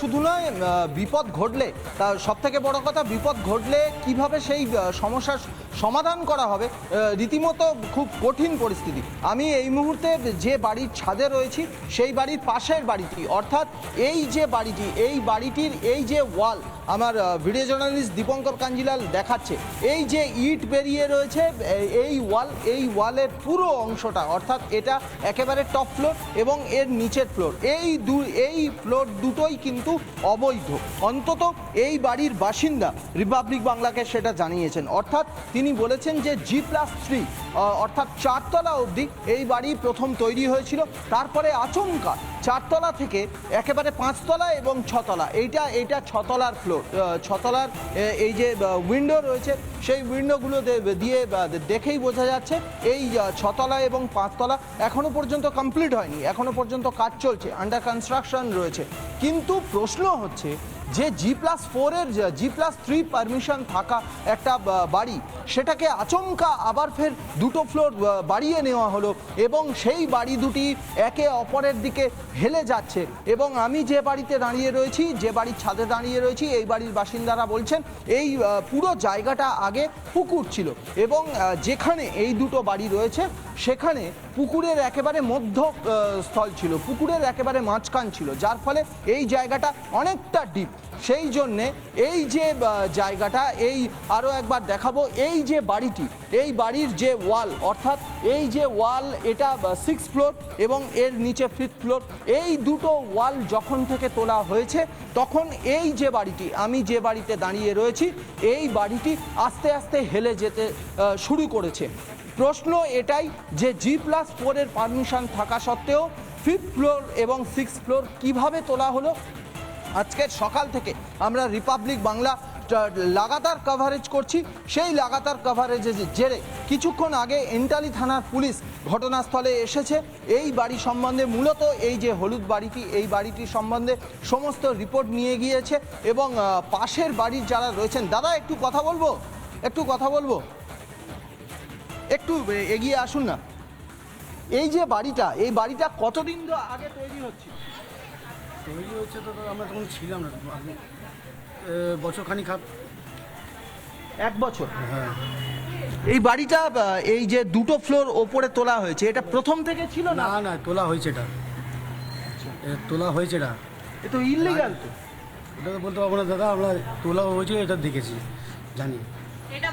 শুধু নয় বিপদ ঘটলে, তা সব থেকে বড় কথা, বিপদ ঘটলে কীভাবে সেই সমস্যার সমাধান করা হবে রীতিমতো খুব কঠিন পরিস্থিতি। আমি এই মুহূর্তে যে বাড়ির ছাদে রয়েছি, সেই বাড়ির পাশের বাড়িটি, অর্থাৎ এই যে বাড়িটি, এই বাড়িটির এই যে ওয়াল আমার ভিডিও জার্নালিস্ট দীপঙ্কর কাঞ্জিলাল দেখাচ্ছে, এই যে ইট বেরিয়ে রয়েছে এই ওয়াল, এই ওয়ালের পুরো অংশটা, অর্থাৎ এটা একেবারে টপ ফ্লোর এবং এর নিচের ফ্লোর। এই দু, এই ফ্লোর দুটোই কিন্তু অবৈধ। অন্তত এই বাড়ির বাসিন্দা রিপাবলিক বাংলাকে সেটা জানিয়েছেন। অর্থাৎ তিনি বলেছেন যে জি প্লাস থ্রি অর্থাৎ চারতলা অবধি এই বাড়ি প্রথম তৈরি হয়েছিল। তারপরে আচমকা চারতলা থেকে একেবারে পাঁচতলা এবং ছতলা। এইটা এইটা ছতলার ফ্লোর ছতলার এই যে উইন্ডো রয়েছে, সেই উইন্ডোগুলো দিয়ে দেখেই বোঝা যাচ্ছে এই ছতলা এবং পাঁচতলা এখনও পর্যন্ত কমপ্লিট হয়নি এখনও পর্যন্ত কাজ চলছে আন্ডার কনস্ট্রাকশন রয়েছে। কিন্তু প্রশ্ন হচ্ছে যে জি প্লাস ফোরের জি প্লাস থ্রি পারমিশন থাকা একটা বাড়ি, সেটাকে আচমকা আবার ফের দুটো ফ্লোর বাড়িয়ে নেওয়া হলো এবং সেই বাড়ি দুটি একে অপরের দিকে হেলে যাচ্ছে এবং আমি যে বাড়িতে দাঁড়িয়ে রয়েছি, যে বাড়ির ছাদে দাঁড়িয়ে রয়েছি, এই বাড়ির বাসিন্দারা বলছেন এই পুরো জায়গাটা আগে পুকুর ছিল এবং যেখানে এই দুটো বাড়ি রয়েছে, সেখানে পুকুরের একেবারে মধ্য স্থল ছিল, পুকুরের একেবারে মাঝখান ছিল, যার ফলে এই জায়গাটা অনেকটা ডিপ সেই জন্যে এই যে জায়গাটা, এই আরও একবার দেখাবো, এই যে বাড়িটি, এই বাড়ির যে ওয়াল, অর্থাৎ এই যে ওয়াল, এটা সিক্স ফ্লোর এবং এর নিচে ফিফথ ফ্লোর এই দুটো ওয়াল যখন থেকে তোলা হয়েছে, তখন এই যে বাড়িটি, আমি যে বাড়িতে দাঁড়িয়ে রয়েছি, এই বাড়িটি আস্তে আস্তে হেলে যেতে শুরু করেছে। প্রশ্ন এটাই যে জি প্লাস ফোরের পারমিশন থাকা সত্ত্বেও ফিফথ ফ্লোর এবং সিক্স ফ্লোর কীভাবে তোলা হলো আজকের সকাল থেকে আমরা রিপাবলিক বাংলা লাগাতার কভারেজ করছি। সেই লাগাতার কভারেজের জেরে কিছুক্ষণ আগে এন্টালি থানার পুলিশ ঘটনাস্থলে এসেছে। এই বাড়ি সম্বন্ধে মূলত এই যে হলুদ বাড়িটি, এই বাড়িটি সম্বন্ধে সমস্ত রিপোর্ট নিয়ে গিয়েছে এবং পাশের বাড়ির যারা রয়েছেন, দাদা একটু কথা বলব? একটু কথা বলব? একটু এগিয়ে আসুন না। এই যে বাড়িটা, এই বাড়িটা কতদিন আগে তৈরি হচ্ছে? তৈরি হচ্ছে তো আমরা তখন ছিলাম না। আপনি বছর খানিক হাত এক বছর? হ্যাঁ। এই বাড়িটা এই যে দুটো ফ্লোর ওপরে তোলা হয়েছে এটা প্রথম থেকে ছিল না? না না তোলা হয়েছে এটা। তোলা হয়েছে এটা। এ তো ইলিগাল তো এটা তো বলতে পারব না দাদা আমরা তোলা হয়েছে এটা দেখেছি জানি। এটা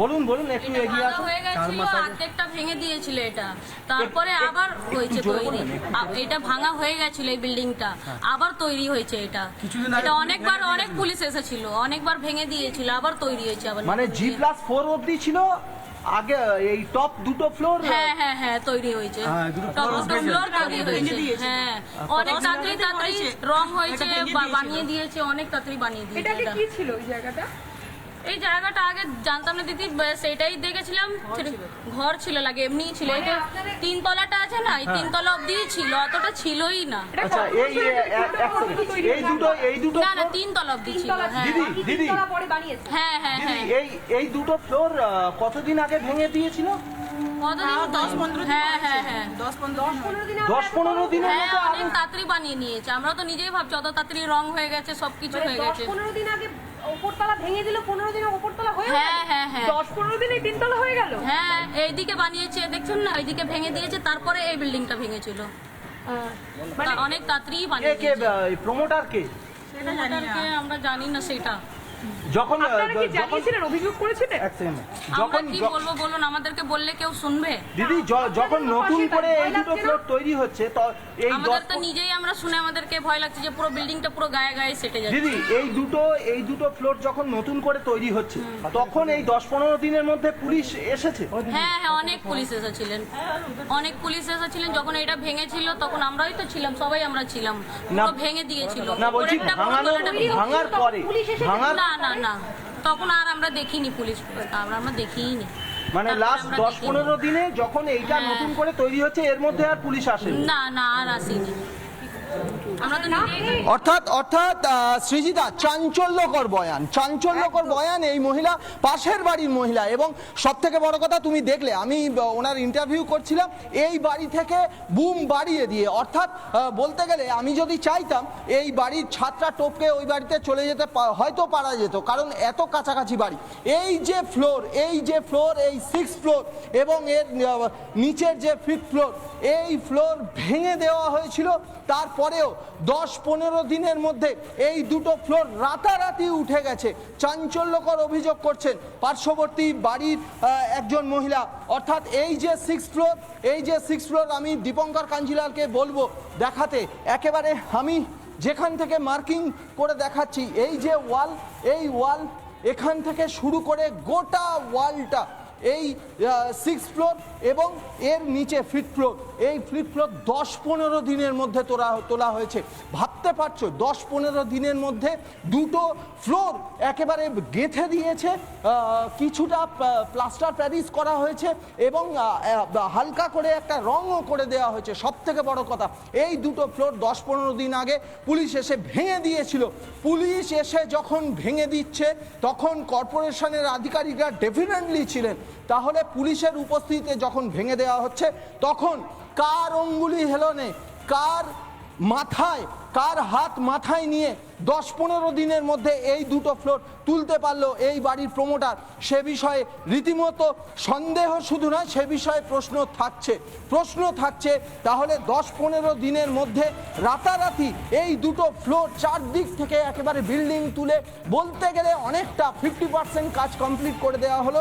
বলুন বলুন একটু এগিয়ে আসুন। হয়ে গেছিল অর্ধেকটা ভেঙে দিয়েছিল এটা। তারপরে আবার হয়েছে তৈরি। এটা ভাঙা হয়ে গেছিল এই বিল্ডিংটা। আবার তৈরি হয়েছে এটা। এটা অনেকবার অনেক পুলিশ এসেছিল অনেকবার ভেঙে দিয়েছিল আবার তৈরি হয়েছে আবার মানে জি প্লাস ফোর অবধি ছিল আগে এই টপ দুটো ফ্লোর হ্যাঁ হ্যাঁ হ্যাঁ তৈরি হয়েছে। হ্যাঁ, দুটো টপ দুটো ফ্লোর তৈরি হয়েছে। হ্যাঁ অনেক তাড়াতাড়ি তাড়াতাড়ি রং হয়েছে বানিয়ে দিয়েছে অনেক তাড়াতাড়ি বানিয়ে দিয়েছে এটা এটা। কি ছিল ওই জায়গাটা? এই জায়গাটা আগে জানতাম না দিদি সেটাই দেখেছিলাম। ঘর ছিল লাগে এমনি ছিল। এটা যে তিন তলাটা আছে না এই তিন তলা অব্দি ছিল অতটা ছিলই না। আচ্ছা এই এই দুটো এই দুটো না না floor- তিন তলা অব্দি ছিল হ্যাঁ। দিদি, দিদি। তিনতলা পরে বানিয়েছে হ্যাঁ হ্যাঁ হ্যাঁ। এই এই দুটো ফ্লোর কতদিন আগে ভেঙে দিয়েছিল? দশ পনেরো হ্যাঁ হ্যাঁ হ্যাঁ। দশ পনেরো দিন দশ পনেরো দিনের হ্যাঁ অনেক তাড়াতাড়ি বানিয়ে নিয়েছে। আমরা তো নিজেই ভাবছি অত তাড়াতাড়ি রং হয়ে গেছে সবকিছু মানে হয়ে গেছে। পনেরো দিন আগে ওপরতলা ভেঙে দিল পনেরো দিনে ওপরতলা হয়ে হ্যাঁ হ্যাঁ হ্যাঁ। দশ পনেরো দিনে তিনতলা হয়ে গেল? হ্যাঁ এইদিকে বানিয়েছে দেখছেন না? এইদিকে ভেঙে দিয়েছে তারপরে এই বিল্ডিংটা ভেঙেছিল। মানে অনেক তাড়াতাড়ি কে বানিয়ে কে দিয়েছে। প্রমোটার কে আমরা জানি না সেটা। যখন আপনারা কি জানিয়েছিলেন অভিযোগ করেছিলেন? এক। যখন কি বলব বলুন আমাদেরকে বললে কেউ শুনবে? দিদি যখন নতুন করে এই দুটো ফ্লোর তৈরি হচ্ছে তো এই আমাদের তো নিজেই আমরা শুনে আমাদেরকে ভয় লাগছে যে পুরো বিল্ডিংটা পুরো গায়ে গায়ে সেটে যাচ্ছে। দিদি এই দুটো এই দুটো ফ্লোর যখন নতুন করে তৈরি হচ্ছে তখন এই দশ পনেরো দিনের মধ্যে পুলিশ এসেছে? হ্যাঁ হ্যাঁ অনেক পুলিশ এসেছিলেন। অনেক পুলিশ এসেছিলেন যখন এটা ভেঙেছিল তখন আমরাই তো ছিলাম সবাই আমরা ছিলাম। না পুরো ভেঙে দিয়েছিল। না বলছি ভাঙার পরে ভাঙার না না না তখন আর আমরা দেখিনি পুলিশ আমরা আমরা দেখিনি মানে লাস্ট দশ। পনেরো দিনে যখন এইটা হ্যাঁ। নতুন করে তৈরি হচ্ছে এর মধ্যে আর পুলিশ আসে না না আর আসেনি অর্থাৎ অর্থাৎ সৃজিতা চাঞ্চল্যকর বয়ান। চাঞ্চল্যকর বয়ান এই মহিলা পাশের বাড়ির মহিলা। এবং সব থেকে বড় কথা তুমি দেখলে আমি ওনার ইন্টারভিউ করছিলাম এই বাড়ি থেকে বুম বাড়িয়ে দিয়ে। অর্থাৎ বলতে গেলে আমি যদি চাইতাম এই বাড়ির ছাত্রা টপকে ওই বাড়িতে চলে যেতে হয়তো পারা যেত কারণ এত কাছাকাছি বাড়ি। এই যে ফ্লোর এই যে ফ্লোর এই সিক্স ফ্লোর এবং এর নিচের যে ফিফথ ফ্লোর এই ফ্লোর ভেঙে দেওয়া হয়েছিল তারপরেও দশ পনেরো দিনের মধ্যে এই দুটো ফ্লোর রাতারাতি উঠে গেছে। চাঞ্চল্যকর অভিযোগ করছেন পার্শ্ববর্তী বাড়ির একজন মহিলা। অর্থাৎ এই যে সিক্স ফ্লোর এই যে সিক্স ফ্লোর আমি দীপঙ্কর কাঞ্জিলালকে বলব দেখাতে। একেবারে আমি যেখান থেকে মার্কিং করে দেখাচ্ছি, এই যে ওয়াল, এই ওয়াল এখান থেকে শুরু করে গোটা ওয়ালটা এই সিক্স ফ্লোর এবং এর নিচে ফিফথ ফ্লোর এই ফিফথ ফ্লোর দশ পনেরো দিনের মধ্যে তোলা তোলা হয়েছে। ভাবতে পারছ, দশ পনেরো দিনের মধ্যে দুটো ফ্লোর একেবারে গেঁথে দিয়েছে কিছুটা প্লাস্টার প্যারিস করা হয়েছে এবং হালকা করে একটা রঙও করে দেওয়া হয়েছে। সব থেকে বড় কথা, এই দুটো ফ্লোর দশ পনেরো দিন আগে পুলিশ এসে ভেঙে দিয়েছিল। পুলিশ এসে যখন ভেঙে দিচ্ছে, তখন কর্পোরেশনের আধিকারিকরা ডেফিনেটলি ছিলেন। তাহলে পুলিশের উপস্থিতিতে যখন ভেঙে দেওয়া হচ্ছে, তখন কার অঙ্গুলি হেলনে, কার মাথায়, কার হাত মাথায় নিয়ে দশ পনেরো দিনের মধ্যে এই দুটো ফ্লোর তুলতে পারল এই বাড়ির প্রমোটার সে বিষয়ে রীতিমতো সন্দেহ শুধু নয় সে বিষয়ে প্রশ্ন থাকছে। প্রশ্ন থাকছে তাহলে দশ পনেরো দিনের মধ্যে রাতারাতি এই দুটো ফ্লোর চারদিক থেকে একেবারে বিল্ডিং তুলে বলতে গেলে অনেকটা ফিফটি পার্সেন্ট কাজ কমপ্লিট করে দেওয়া হলো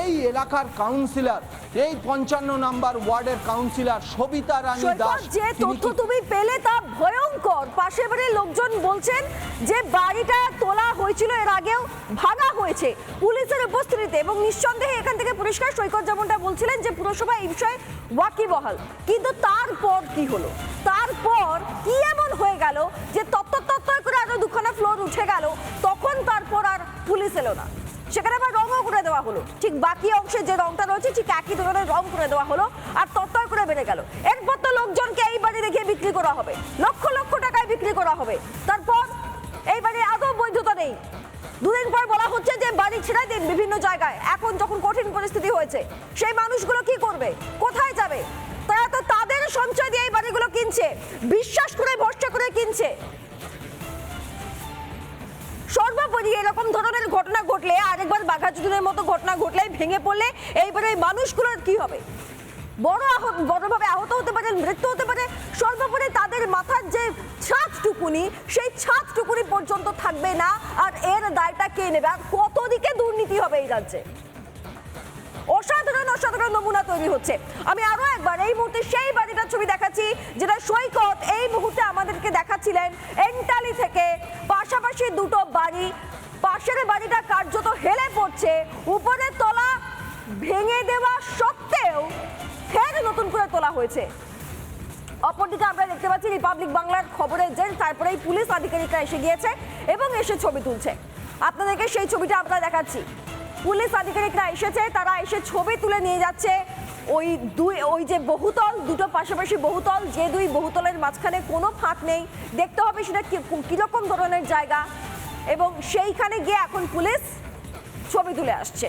এই এলাকার কাউন্সিলর এই পঞ্চান্ন নাম্বার ওয়ার্ডের কাউন্সিলর সবিতা রানী দাস। যে তথ্য তুমি পেলে তা ভয়ঙ্কর। পাশের বাড়ির লোকজন বলছেন যে বাড়িটা তোলা হয়েছিল এর আগেও ভাঙা হয়েছে। পুলিশের উপস্থিতিতে এবং নিঃসন্দেহে এখান থেকে পরিষ্কার সৈকত যেমনটা বলছিলেন যে পুরসভা এই বিষয়ে ওয়াকিবহাল। কিন্তু তারপর কি হলো? তারপর কি এমন হয়ে গেল যে তত্ত্ব তত্ত্ব করে আরও দুখানা ফ্লোর উঠে গেল, তখন তারপর আর পুলিশ এলো না। সেখানে আবার রঙও করে দেওয়া হলো। ঠিক বাকি অংশে যে রংটা রয়েছে, ঠিক একই ধরনের রং করে দেওয়া হলো আর তত্তর করে বেড়ে গেল। এরপর তো লোকজনকে এই বাড়ি দেখিয়ে বিক্রি করা হবে। লক্ষ লক্ষ টাকায় বিক্রি করা হবে। তারপর এই বাড়ির আদৌ বৈধতা নেই। দুদিন পর বলা হচ্ছে যে বাড়ি ছেড়ে দিন বিভিন্ন জায়গায়। এখন যখন কঠিন পরিস্থিতি হয়েছে, সেই মানুষগুলো কি করবে? কোথায় যাবে? তারা তো তাদের সঞ্চয় দিয়ে এই বাড়িগুলো কিনছে। বিশ্বাস করে, ভরসা করে কিনছে। সর্বোপরি এরকম ধরনের ঘটনা ঘটলে, আরেকবার বাঘাযতীনের মতো ঘটনা ঘটলে, ভেঙে পড়লে এইবারে মানুষগুলোর কি হবে? বড় আহত বড়ভাবে আহত হতে পারে, মৃত্যু হতে পারে। সর্বোপরি তাদের মাথার যে ছাদটুকুনি, সেই ছাদটুকুনি পর্যন্ত থাকবে না, আর এর দায়টা কে নেবে? আর কত দিকে দুর্নীতি হবে এই রাজ্যে? অসাধারণ অসাধারণ নমুনা তৈরি হচ্ছে। আমি আরও একবার, এই মুহূর্তে সেই বাড়িটার ছবি দেখাচ্ছি, যেটা সৈকত এই মুহূর্তে আমাদেরকে দেখাচ্ছিলেন এন্টালি থেকে। পাশাপাশি দুটো বাড়ি, পাশের বাড়িটা কার্যত হেলে পড়ছে। উপরের তলা ভেঙে দেওয়া সত্ত্বেও ফের নতুন করে তোলা হয়েছে। অপরদিকে আমরা দেখতে পাচ্ছি রিপাবলিক বাংলার খবরে যে তারপরেই পুলিশ আধিকারিকরা এসে গিয়েছে এবং এসে ছবি তুলছে। আপনাদেরকে সেই ছবিটা আমরা দেখাচ্ছি। পুলিশ আধিকারিকরা এসেছে, তারা এসে ছবি তুলে নিয়ে যাচ্ছে। ওই দুই, ওই যে বহুতল, দুটো পাশাপাশি বহুতল, যে দুই বহুতলের মাঝখানে কোনো ফাঁক নেই। দেখতে হবে সেটা কীরকম ধরনের জায়গা। এবং সেইখানে গিয়ে এখন পুলিশ ছবি তুলে আসছে।